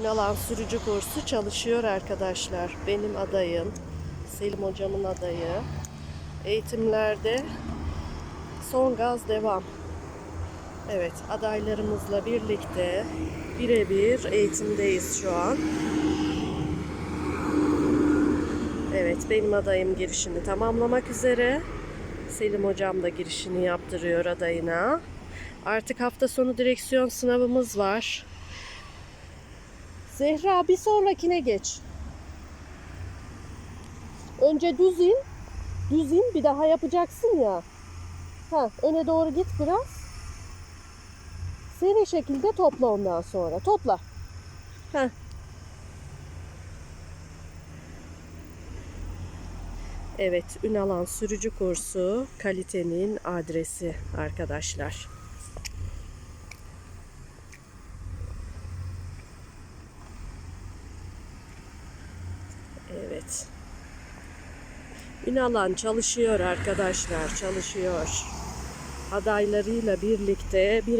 Ünalan sürücü kursu çalışıyor arkadaşlar. Benim adayım, Selim hocamın adayı. Eğitimlerde son gaz devam. Evet, adaylarımızla birlikte birebir eğitimdeyiz şu an. Evet, benim adayım girişini tamamlamak üzere. Selim hocam da girişini yaptırıyor adayına. Artık hafta sonu direksiyon sınavımız var. Zehra bir sonrakine geç. Önce düz in. Düz in bir daha yapacaksın ya. Ha, öne doğru git biraz. Seri şekilde topla ondan sonra. Topla. Ha. Evet, Ünalan sürücü kursu kalitenin adresi arkadaşlar. Evet. Ünalan çalışıyor arkadaşlar, çalışıyor. Adaylarıyla birlikte bir